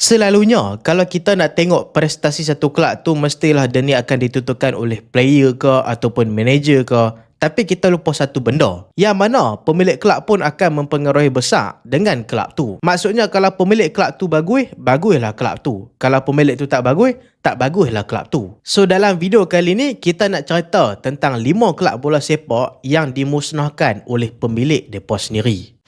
Selalunya, kalau kita nak tengok prestasi satu kelab tu, mestilah dia ni akan ditentukan oleh player ke ataupun manager ke. Tapi kita lupa satu benda. Yang mana pemilik kelab pun akan mempengaruhi besar dengan kelab tu. Maksudnya kalau pemilik kelab tu bagus, baguslah kelab tu. Kalau pemilik tu tak bagus, tak baguslah kelab tu. So dalam video kali ni, kita nak cerita tentang 5 kelab bola sepak yang dimusnahkan oleh pemilik mereka sendiri.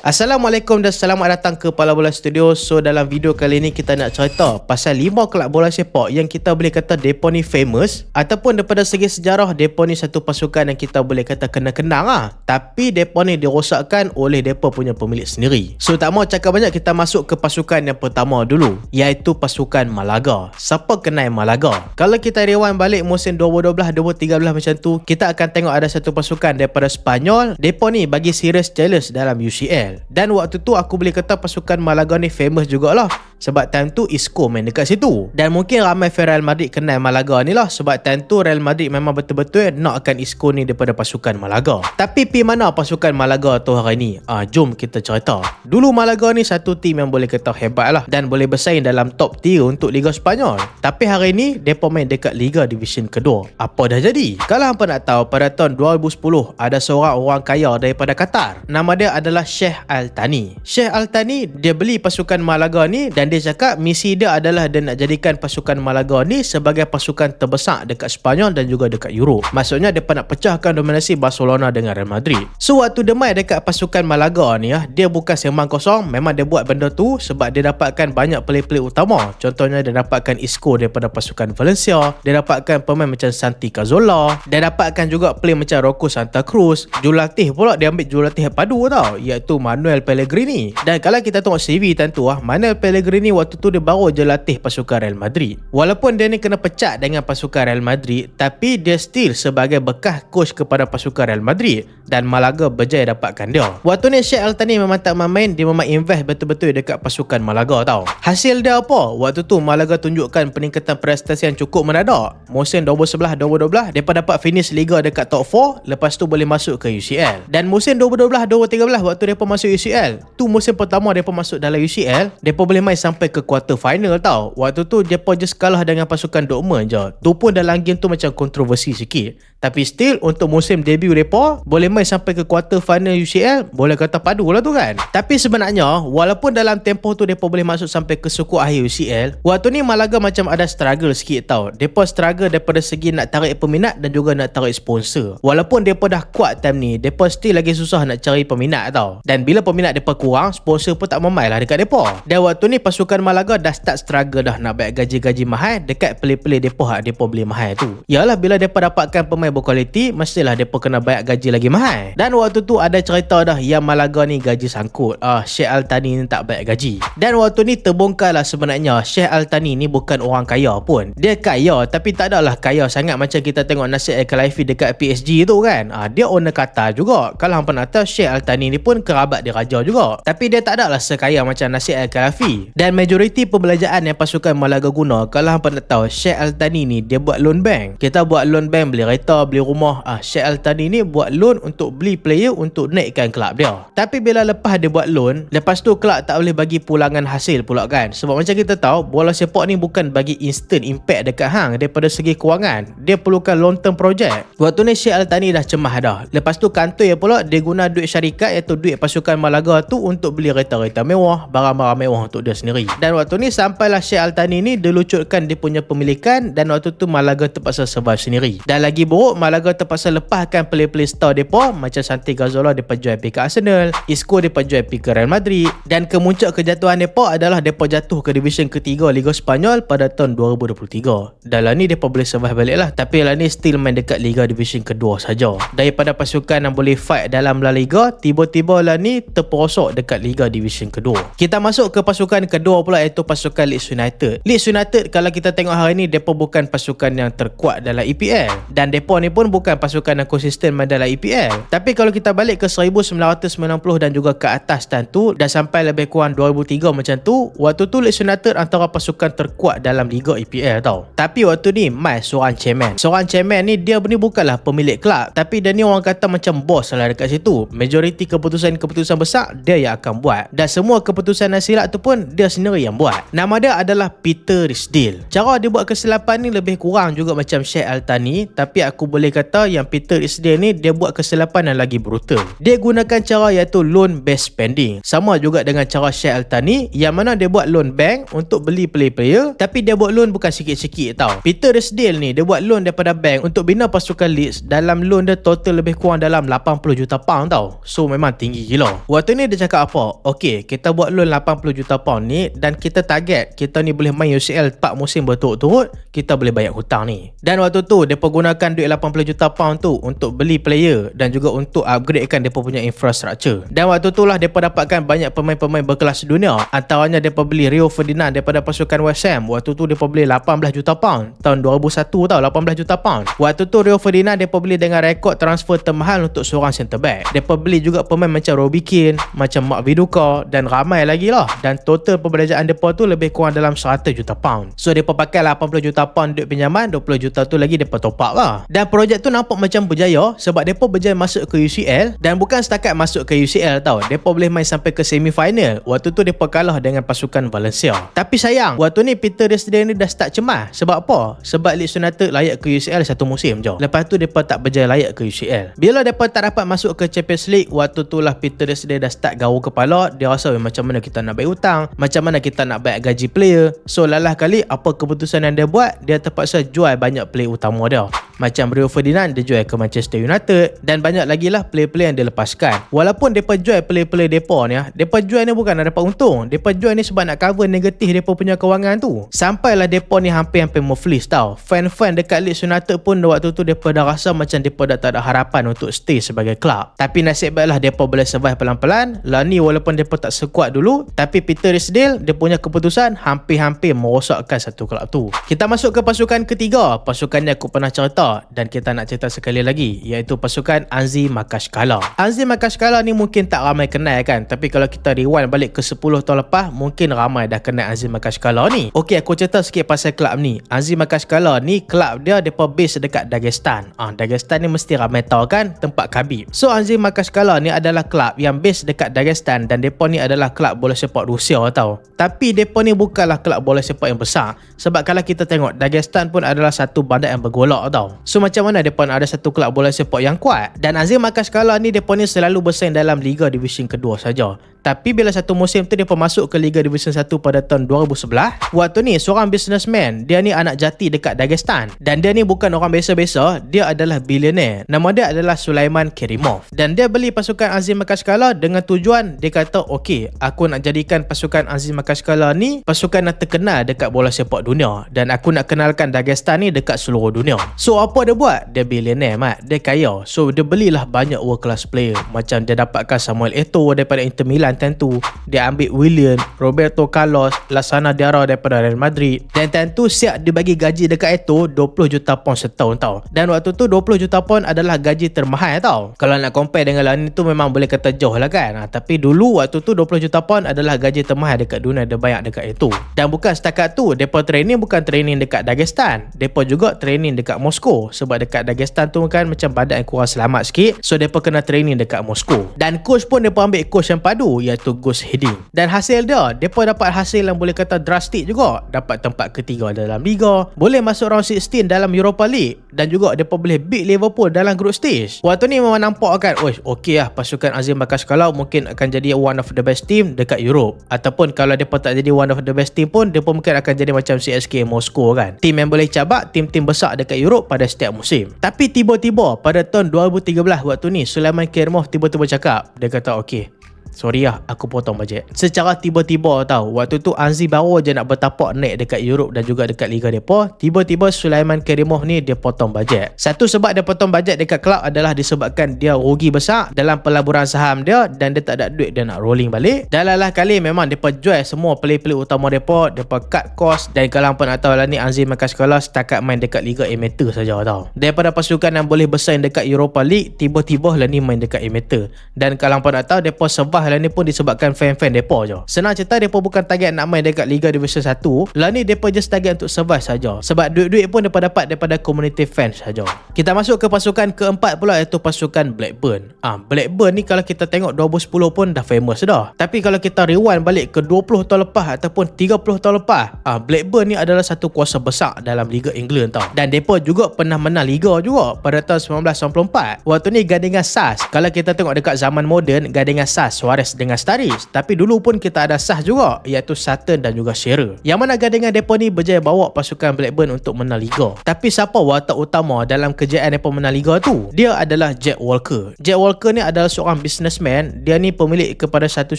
Assalamualaikum dan selamat datang ke Pala Bola Studio. So dalam video kali ni kita nak cerita pasal 5 kelab bola sepak yang kita boleh kata depa ni famous ataupun daripada segi sejarah depa ni satu pasukan yang kita boleh kata kena-kenang lah. Tapi depa ni dirosakkan oleh depa punya pemilik sendiri. So tak mau cakap banyak kita masuk ke pasukan yang pertama dulu iaitu pasukan Malaga. Siapa kenal Malaga? Kalau kita rewind balik musim 2012-2013 macam tu, kita akan tengok ada satu pasukan daripada Spanyol. Depa ni bagi serious challenge dalam UCL. Dan waktu tu aku boleh kata pasukan Malaga ni famous jugalah sebab time tu Isco main dekat situ. Dan mungkin ramai fan Real Madrid kenal Malaga ni lah sebab time tu Real Madrid memang betul-betul nak akan Isco ni daripada pasukan Malaga. Tapi pi mana pasukan Malaga tu hari ni? Ah, jom kita cerita. Dulu Malaga ni satu tim yang boleh kata hebat lah dan boleh bersaing dalam top tier untuk Liga Spanyol. Tapi hari ni depa main dekat Liga Division kedua. Apa dah jadi? Kalau hampa nak tahu pada tahun 2010 ada seorang orang kaya daripada Qatar. Nama dia adalah Sheikh Al-Tani. Sheikh Al-Tani dia beli pasukan Malaga ni dan dia cakap misi dia adalah dia nak jadikan pasukan Malaga ni sebagai pasukan terbesar dekat Sepanyol dan juga dekat Europe. Maksudnya dia nak pecahkan dominasi Barcelona dengan Real Madrid. So waktu dia main dekat pasukan Malaga ni ya, dia bukan sembang kosong, memang dia buat benda tu sebab dia dapatkan banyak player-player utama. Contohnya dia dapatkan Isco daripada pasukan Valencia, dia dapatkan pemain macam Santi Cazorla, dia dapatkan juga player macam Rocco Santa Cruz. Jurulatih pula dia ambil jurulatih padu tau, iaitu Manuel Pellegrini. Dan kalau kita tengok CV tentu ah, Manuel Pellegrini ni waktu tu dia baru je latih pasukan Real Madrid. Walaupun dia ni kena pecat dengan pasukan Real Madrid, tapi dia still sebagai bekas coach kepada pasukan Real Madrid dan Malaga berjaya dapatkan dia. Waktu ni Sheikh Al-Tani memang tak main, dia memang invest betul-betul dekat pasukan Malaga tau. Hasil dia apa? Waktu tu Malaga tunjukkan peningkatan prestasi yang cukup mendadak. Musim 2011-2012, mereka dapat finish Liga dekat top 4, lepas tu boleh masuk ke UCL. Dan musim 2012-2013, waktu mereka masuk UCL, tu musim pertama mereka masuk dalam UCL, mereka boleh main sampai ke quarter final tau. Waktu tu depa just kalah dengan pasukan Dortmund je. Tu pun dalam game tu macam kontroversi sikit. Tapi still untuk musim debut mereka boleh main sampai ke quarter final UCL boleh kata padu lah tu kan. Tapi sebenarnya walaupun dalam tempoh tu mereka boleh masuk sampai ke suku akhir UCL waktu ni Malaga macam ada struggle sikit tau. Mereka struggle daripada segi nak tarik peminat dan juga nak tarik sponsor. Walaupun mereka dah kuat time ni mereka still lagi susah nak cari peminat tau. Dan bila peminat mereka kurang sponsor pun tak memai lah dekat mereka. Dan waktu ni pasukan Malaga dah start struggle dah nak bayar gaji-gaji mahal. Dekat play-play mereka hak mereka beli mahal tu. Yalah bila mereka dapatkan pemain berkualiti mestilah depa kena bayar gaji lagi mahal. Dan waktu tu ada cerita dah yang Malaga ni gaji sangkut. Ah Sheikh Al-Tani ni tak bayar gaji. Dan waktu ni terbongkar lah sebenarnya Sheikh Al-Tani ni bukan orang kaya pun. Dia kaya tapi tak adalah kaya sangat macam kita tengok Nasir Al-Khelaifi dekat PSG tu kan. Ah dia owner Qatar juga. Kalau hampa nak tahu Sheikh Al-Tani ni pun kerabat dia raja juga. Tapi dia tak adalah sekaya macam Nasir Al-Khelaifi dan majoriti pembelanjaan yang pasukan Malaga guna kalau hampa nak tahu Sheikh Al-Tani ni dia buat loan bank. Kita buat loan bank beli kereta beli rumah. Ah Sheikh Al-Tani ni buat loan untuk beli player untuk naikkan kelab dia. Tapi bila lepas dia buat loan lepas tu kelab tak boleh bagi pulangan hasil pula kan. Sebab macam kita tahu bola sepak ni bukan bagi instant impact dekat hang. Daripada segi kewangan dia perlukan long term project. Waktu ni Sheikh Al-Tani dah cemah dah. Lepas tu kantoi pula dia guna duit syarikat iaitu duit pasukan Malaga tu untuk beli kereta-kereta mewah barang-barang mewah untuk dia sendiri dan waktu ni sampailah Sheikh Al-Tani ni dilucutkan dia punya pemilikan dan waktu tu Malaga terpaksa survive sendiri. Dan lagi buruk Malaga terpaksa lepaskan play-play star mereka macam Santi Gazola mereka jual pergi ke Arsenal Isco mereka jual pergi ke Real Madrid. Dan kemuncak kejatuhan mereka adalah mereka jatuh ke division ketiga Liga Spanyol pada tahun 2023 dan lah ni mereka boleh survive balik lah tapi lah ni still main dekat Liga division kedua saja. daripada pasukan yang boleh fight dalam La Liga tiba-tiba lah ni terperosok dekat Liga division kedua. Kita masuk ke pasukan ke kedua pula iaitu pasukan Leeds United. Leeds United kalau kita tengok hari ni depa bukan pasukan yang terkuat dalam EPL dan depa ni pun bukan pasukan yang konsisten main dalam EPL. Tapi kalau kita balik ke 1990 dan juga ke atas dan sampai lebih kurang 2003 macam tu, waktu tu Leeds United antara pasukan terkuat dalam liga EPL tau. Tapi waktu ni mai seorang chairman. Seorang chairman ni dia ni bukanlah pemilik kelab tapi dia ni orang kata macam bos lah dekat situ. Majoriti keputusan-keputusan besar dia yang akan buat dan semua keputusan dan silap tu pun dia sendiri yang buat. Nama dia adalah Peter Risdale. Cara dia buat kesilapan ni lebih kurang juga macam Sheikh Altani tapi aku boleh kata yang Peter Risdale ni dia buat kesilapan yang lagi brutal. Dia gunakan cara iaitu loan based spending. Sama juga dengan cara Sheikh Altani yang mana dia buat loan bank untuk beli player-player tapi dia buat loan bukan sikit-sikit tau. Peter Risdale ni dia buat loan daripada bank untuk bina pasukan Leeds dalam loan dia total lebih kurang dalam 80 juta pound tau. So memang tinggi gila. Waktu ni dia cakap apa? Okay, kita buat loan 80 juta pound ni dan kita target kita ni boleh main UCL 4 musim berturut-turut, kita boleh bayar hutang ni. Dan waktu tu dia gunakan duit 80 juta pound tu untuk beli player dan juga untuk upgradekan depa punya infrastructure. Dan waktu tu lah depa dapatkan banyak pemain-pemain berkelas dunia. Antaranya depa beli Rio Ferdinand daripada pasukan West Ham. Waktu tu depa beli 18 juta pound. Tahun 2001 tau 18 juta pound. Waktu tu Rio Ferdinand depa beli dengan rekod transfer termahal untuk seorang centre back. Depa beli juga pemain macam Robbie Keane, macam Mark Viduka dan ramai lagi lah. Dan total perbelanjaan depa tu lebih kurang dalam 100 juta pound. So depa pakai 80 juta pound duit pinjaman, 20 juta tu lagi depa top up lah. Dan projek tu nampak macam berjaya sebab depa berjaya masuk ke UCL dan bukan setakat masuk ke UCL tau. Depa boleh main sampai ke semi final. Waktu tu depa kalah dengan pasukan Valencia. Tapi sayang, waktu ni Peter Resden ni dah start cemas. Sebab apa? Sebab Leeds United layak ke UCL satu musim je. Lepas tu depa tak berjaya layak ke UCL. Bila depa tak dapat masuk ke Champions League, waktu tu lah Peter Resden dah start gaul kepala. Dia rasa macam mana kita nak bayar hutang, macam mana kita nak bayar gaji player. So lalah kali apa keputusan yang dia buat, dia terpaksa jual banyak player utama dia. Macam Rio Ferdinand dia jual ke Manchester United dan banyak lagi lah player-player yang dia lepaskan. Walaupun depa jual player-player depa ni ah, depa jual ni bukan nak dapat untung. Depa jual ni sebab nak cover negatif depa punya kewangan tu. Sampailah depa ni hampir-hampir muflis tau. Fan-fan dekat Leeds United pun waktu tu depa dah rasa macam depa dah tak ada harapan untuk stay sebagai club. Tapi nasib baiklah depa boleh survive pelan-pelan. Lah ni walaupun depa tak sekuat dulu, tapi Peter Risdale dia punya keputusan hampir-hampir merosakkan satu club tu. Kita masuk ke pasukan ketiga. Pasukan yang aku pernah cerita dan kita nak cerita sekali lagi iaitu pasukan Anzi Makashkala. Anzi Makashkala ni mungkin tak ramai kenal kan tapi kalau kita rewind balik ke 10 tahun lepas mungkin ramai dah kenal Anzi Makashkala ni. Okey aku cerita sikit pasal kelab ni. Anzi Makashkala ni kelab dia depa base dekat Dagestan. Ah Dagestan ni mesti ramai tahu kan tempat Khabib. So Anzi Makashkala ni adalah kelab yang base dekat Dagestan dan depa ni adalah kelab bola sepak Rusia tau. Tapi depa ni bukanlah kelab bola sepak yang besar sebab kalau kita tengok Dagestan pun adalah satu bandar yang bergolak tau. So macam mana mereka ada satu kelab bola sepak yang kuat dan Azim Makaskala ni mereka ni selalu bersaing dalam Liga Division kedua saja. Tapi bila satu musim tu dia pun masuk ke Liga Division 1 pada tahun 2011, waktu ni seorang businessman, dia ni anak jati dekat Dagestan. Dan dia ni bukan orang biasa-biasa, dia adalah billionaire. Nama dia adalah Sulaiman Kerimov. Dan dia beli pasukan Azim Makashkala dengan tujuan dia kata, "Okey, aku nak jadikan pasukan Azim Makashkala ni pasukan yang terkenal dekat bola sepak dunia dan aku nak kenalkan Dagestan ni dekat seluruh dunia." So apa dia buat? Dia billionaire, mat. Dia kaya. So dia belilah banyak world class player. Macam dia dapatkan Samuel Eto'o daripada Inter Milan Milan tentu dia ambil William, Roberto Carlos, Lasana Diarra daripada Real Madrid dan tentu siap dibagi gaji dekat itu 20 juta pound setahun tau. Dan waktu tu 20 juta pound adalah gaji termahal tau. Kalau nak compare dengan lain itu memang boleh kata jauh lah kan. Ha, tapi dulu waktu tu 20 juta pound adalah gaji termahal dekat dunia dia banyak dekat itu. Dan bukan setakat tu, depa training bukan training dekat Dagestan. Depa juga training dekat Moskow sebab dekat Dagestan tu kan macam badan kurang selamat sikit. So depa kena training dekat Moskow. Dan coach pun depa ambil coach yang padu iaitu Ghost Heading. Dan hasil dia, depa dapat hasil yang boleh kata drastik juga. Dapat tempat ketiga dalam Liga, boleh masuk round 16 dalam Europa League dan juga depa boleh beat Liverpool dalam group stage. Waktu ni memang nampak kan, oh okey lah pasukan Azim Bakas kalau mungkin akan jadi one of the best team dekat Europe. Ataupun kalau depa tak jadi one of the best team pun, depa mungkin akan jadi macam CSK Moscow kan. Team yang boleh cabak tim-tim besar dekat Europe pada setiap musim. Tapi tiba-tiba pada tahun 2013 waktu ni Sulaiman Kerimov tiba-tiba cakap, dia kata okey, Sorry lah, aku potong bajet. Secara tiba-tiba tau, waktu tu Anzi baru je nak bertapak naik dekat Europe dan juga dekat Liga Depo, tiba-tiba Sulaiman Kerimov ni dia potong bajet. Satu sebab dia potong bajet dekat klub adalah disebabkan dia rugi besar dalam pelaburan saham dia dan dia tak ada duit dia nak rolling balik. Dan lah kali memang dia jual semua play-play utama depo, dia cut cost dan kalau hampa nak tahu lah ni Anzi makan sekolah setakat main dekat Liga Amateur saja tau. Daripada pasukan yang boleh bersaing dekat Europa League, tiba-tiba lah ni main dekat Amateur. Dan kalau hampa nak tahu, depo sebah lah ni pun disebabkan fan-fan depo je. Senang cerita depo bukan target nak main dekat Liga Division 1. Lah ni depo just target untuk survive saja. Sebab duit-duit pun depo dapat daripada community fans saja. Kita masuk ke pasukan keempat pula iaitu pasukan Blackburn. Ah, Blackburn ni kalau kita tengok 2010 pun dah famous dah. Tapi kalau kita rewind balik ke 20 tahun lepas ataupun 30 tahun lepas, ah, Blackburn ni adalah satu kuasa besar dalam Liga England tau. Dan depo juga pernah menang Liga juga pada tahun 1994. Waktu ni gandingan SAS. Kalau kita tengok dekat zaman moden, gandingan SAS Suarez dengan Staris. Tapi dulu pun kita ada sah juga iaitu Sutton dan juga Shearer. Yang mana gandingan depa ni berjaya bawa pasukan Blackburn untuk menang Liga. Tapi siapa watak utama dalam kejayaan depa menang Liga tu? Dia adalah Jack Walker. Jack Walker ni adalah seorang businessman. Dia ni pemilik kepada satu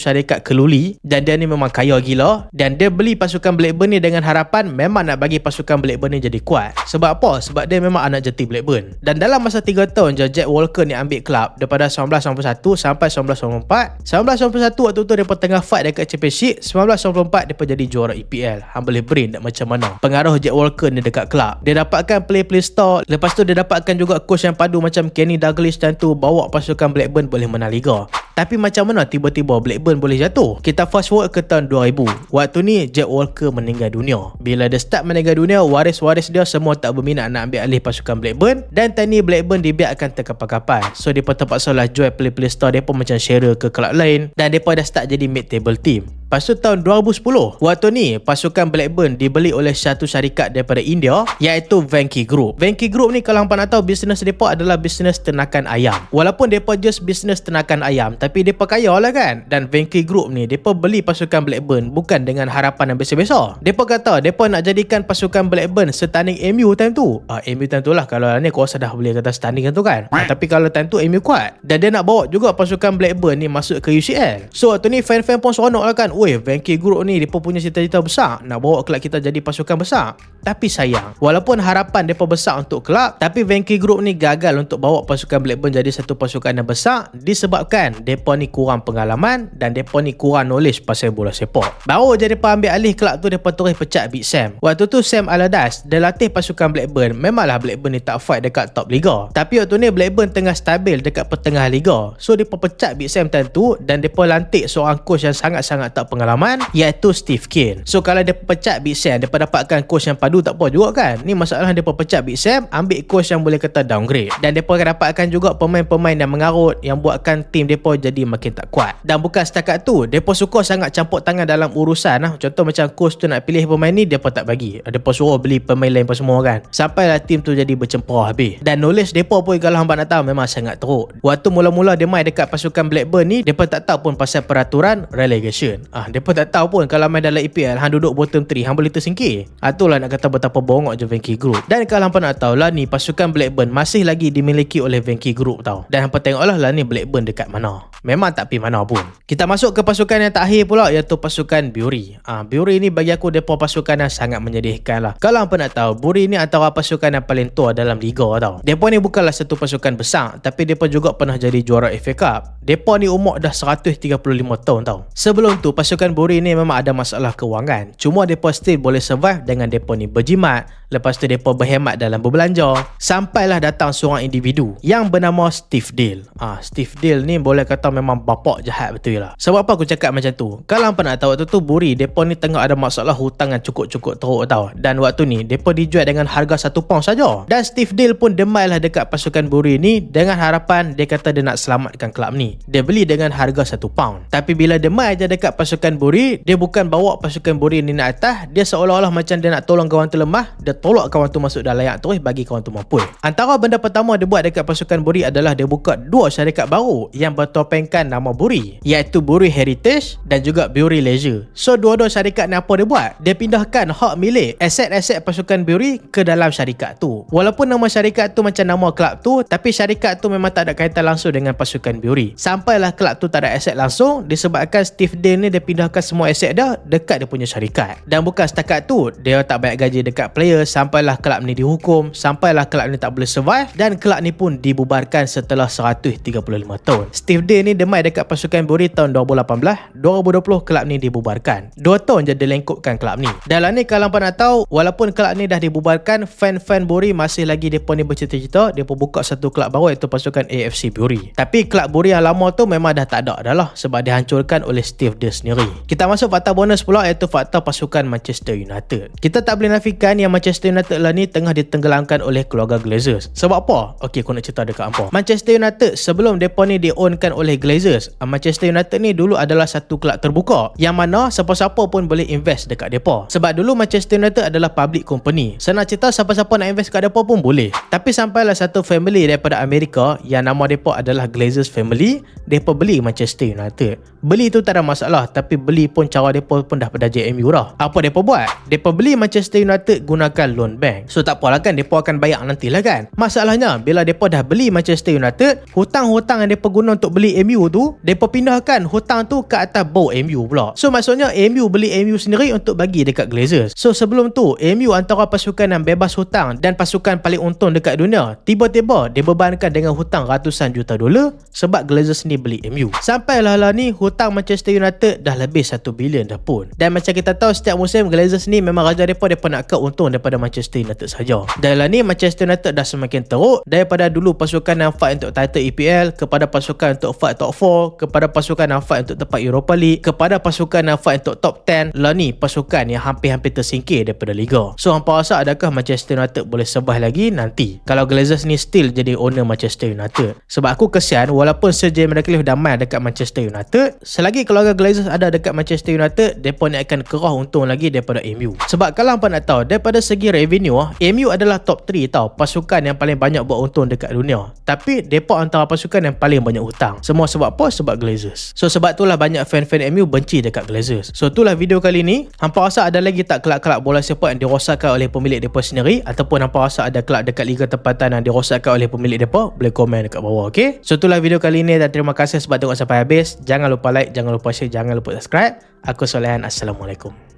syarikat keluli. Dan dia ni memang kaya gila. Dan dia beli pasukan Blackburn ni dengan harapan memang nak bagi pasukan Blackburn ni jadi kuat. Sebab apa? sebab dia memang anak jeti Blackburn. Dan dalam masa 3 tahun je Jack Walker ni ambil klub daripada 1991 sampai 1994 1991 waktu tu dia tengah fight dekat championship 1994 dia jadi juara EPL hang boleh brain tak macam mana? Pengaruh Jack Walker ni dekat klub dia dapatkan play play store. Lepas tu dia dapatkan juga coach yang padu macam Kenny Douglas dan tu bawa pasukan Blackburn boleh menang Liga tapi macam mana tiba-tiba Blackburn boleh jatuh? Kita fast forward ke tahun 2000. Waktu ni Jack Walker meninggal dunia. Bila dia start meninggal dunia, waris-waris dia semua tak berminat nak ambil alih pasukan Blackburn dan tani Blackburn dibiarkan terkapal-kapal. So dia terpaksa lah jual play-play dia pun macam share ke kelab lain dan pun dah start jadi mid table team. Lepas tu tahun 2010, waktu ni pasukan Blackburn dibeli oleh satu syarikat daripada India iaitu Venki Group. Venki Group ni kalau hampa nak tahu bisnes mereka adalah bisnes ternakan ayam. Walaupun mereka just bisnes ternakan ayam tapi mereka kaya lah kan. Dan Venki Group ni mereka beli pasukan Blackburn bukan dengan harapan yang biasa-biasa. Mereka kata mereka nak jadikan pasukan Blackburn setanding MU time tu. Ah, MU time tu lah kalau ni aku rasa dah boleh kata setanding tu kan. Ah, tapi kalau time tu MU kuat. Dan dia nak bawa juga pasukan Blackburn ni masuk ke UCL. So waktu ni fan-fan pun seronok lah kan Weh, Venki Group ni Mereka punya cita-cita besar. Nak bawa kelab kita jadi pasukan besar. Tapi sayang Walaupun harapan mereka besar untuk kelab Tapi Venki Group ni gagal untuk bawa pasukan Blackburn jadi satu pasukan yang besar Disebabkan mereka ni kurang pengalaman Dan mereka ni kurang knowledge pasal bola sepak. Baru je mereka ambil alih kelab tu Mereka terus pecat Big Sam. Waktu tu Sam Allardyce Dia latih pasukan Blackburn Memanglah Blackburn ni tak fight dekat top liga. Tapi waktu ni Blackburn tengah stabil dekat pertengah liga. So mereka pecat Big Sam tentu Dan mereka lantik seorang coach yang sangat-sangat tak pengalaman iaitu Steve Kane. So kalau dia pecat Big Sam, dia dapatkan coach yang padu tak apa juga kan. Ni masalah dia pecat Big Sam, ambil coach yang boleh kata downgrade. Dan dia akan dapatkan juga pemain-pemain yang mengarut yang buatkan tim dia jadi makin tak kuat. Dan bukan setakat tu, dia suka sangat campur tangan dalam urusan lah. Contoh macam coach tu nak pilih pemain ni, dia tak bagi. Dia suruh beli pemain lain pun semua kan. Sampailah tim tu jadi bercemperah habis. Dan knowledge dia pun kalau hamba nak tahu memang sangat teruk. Waktu mula-mula dia main dekat pasukan Blackburn ni, dia tak tahu pun pasal peraturan relegation. Ah, dia pun tak tahu pun kalau main dalam EPL hang duduk bottom 3 hang boleh tersingkir. Itulah nak kata betapa bongok je Venki Group. Dan kalau hangpa nak tahu lah ni pasukan Blackburn masih lagi dimiliki oleh Venki Group tau. Dan hangpa tengoklah lah ni Blackburn dekat mana. Memang tak pergi mana pun. Kita masuk ke pasukan yang terakhir pula iaitu pasukan Bury. Ah ha, Bury ni bagi aku depa pasukan yang sangat menyedihkan lah. Kalau hangpa nak tahu Bury ni antara pasukan yang paling tua dalam liga tau. Depa ni bukanlah satu pasukan besar tapi depa juga pernah jadi juara FA Cup. Depa ni umur dah 135 tahun tau. Sebelum tu pasukan Bury ni memang ada masalah kewangan. Cuma mereka still boleh survive dengan mereka ni berjimat. Lepas tu mereka berhemat dalam berbelanja. Sampailah datang seorang individu yang bernama Steve Dale. Ah, Steve Dale ni boleh kata memang bapak jahat betul lah. Sebab apa aku cakap macam tu? Kalau apa nak tahu waktu tu Buri, mereka ni tengah ada masalah hutang yang cukup-cukup teruk tau. Dan waktu ni, mereka dijual dengan harga satu pound saja. Dan Steve Dale pun demailah dekat pasukan Buri ni dengan harapan dia kata dia nak selamatkan kelab ni. Dia beli dengan harga satu pound. Tapi bila demai je dekat pasukan pasukan Buri dia bukan bawa pasukan Buri ni nak atas dia seolah-olah macam dia nak tolong kawan tu lemah dia tolak kawan tu masuk dalam layak terus bagi kawan tu mampu antara benda pertama dia buat dekat pasukan Buri adalah dia buka dua syarikat baru yang bertopengkan nama Buri iaitu Buri Heritage dan juga Buri Leisure. So dua-dua syarikat ni apa dia buat? Dia pindahkan hak milik aset-aset pasukan Buri ke dalam syarikat tu. Walaupun nama syarikat tu macam nama kelab tu tapi syarikat tu memang tak ada kaitan langsung dengan pasukan Buri. Sampailah kelab tu tak ada aset langsung disebabkan Steve Dane ni dia pindahkan semua aset dia dekat dia punya syarikat. Dan bukan setakat tu, dia tak bayar gaji dekat player sampailah kelab ni dihukum, sampailah kelab ni tak boleh survive dan kelab ni pun dibubarkan setelah 135 tahun. Steve Dane ni demai dekat pasukan Buri tahun 2018, 2020 kelab ni dibubarkan. Dua tahun je dilengkupkan kelab ni. Dalam ni kalau nak tahu, walaupun kelab ni dah dibubarkan, fan-fan Buri masih lagi depa ni bercita-cita, depa buka satu kelab baru iaitu pasukan AFC Buri. Tapi kelab Buri yang lama tu memang dah tak ada dah lah sebab dihancurkan oleh Steve sendiri. Kita masuk fakta bonus pula iaitu fakta pasukan Manchester United. Kita tak boleh nafikan yang Manchester United lah ni tengah ditenggelamkan oleh keluarga Glazers. Sebab apa? Okey, aku nak cerita dekat apa. Manchester United sebelum depa ni diownkan oleh Glazers, Manchester United ni dulu adalah satu kelab terbuka yang mana siapa-siapa pun boleh invest dekat depa. Sebab dulu Manchester United adalah public company. Nak cerita siapa-siapa nak invest dekat depa pun boleh. Tapi sampailah satu family daripada Amerika yang nama depa adalah Glazers family, depa beli Manchester United. Beli tu tak ada masalah beli pun cara depa pun dah pada JMU dah. Apa depa buat? Depa beli Manchester United gunakan loan bank. So tak apalah kan depa akan bayar nantilah kan. Masalahnya bila depa dah beli Manchester United, hutang-hutang yang depa guna untuk beli MU tu, depa pindahkan hutang tu ke atas bow MU pula. So maksudnya MU beli MU sendiri untuk bagi dekat Glazers. So sebelum tu, MU antara pasukan yang bebas hutang dan pasukan paling untung dekat dunia, tiba-tiba dia bebankan dengan hutang ratusan juta dolar sebab Glazers ni beli MU. Sampailah lah ni hutang Manchester United dah lebih 1 bilion dah pun. Dan macam kita tahu setiap musim Glazers ni memang raja depa depa nak ke untung daripada Manchester United saja. Dan lah ni Manchester United dah semakin teruk daripada dulu pasukan yang fight untuk title EPL kepada pasukan untuk fight top 4 kepada pasukan yang fight untuk tempat Europa League kepada pasukan yang fight untuk top 10 lah ni pasukan yang hampir-hampir tersingkir daripada liga. So hampa rasa adakah Manchester United boleh survive lagi nanti kalau Glazers ni still jadi owner Manchester United. Sebab aku kesian walaupun Sir James Radcliffe dah main dekat Manchester United selagi keluarga Glazers ada dekat Manchester United mereka ni akan kerah untung lagi daripada MU sebab kalau hampa nak tahu daripada segi revenue ah, MU adalah top 3 tau pasukan yang paling banyak buat untung dekat dunia. Tapi mereka antara pasukan yang paling banyak hutang. Semua sebab apa? sebab Glazers. So sebab itulah banyak fan-fan MU benci dekat Glazers. So itulah video kali ni. Hampa rasa ada lagi tak kelab-kelab bola sepak yang dirosakkan oleh pemilik mereka sendiri? Ataupun hampa rasa ada kelab dekat liga tempatan yang dirosakkan oleh pemilik mereka boleh komen dekat bawah ok so itulah video kali ni dan terima kasih sebab tengok sampai habis. Jangan lupa like jangan lupa share jangan lupa subscribe aku Solehan. Assalamualaikum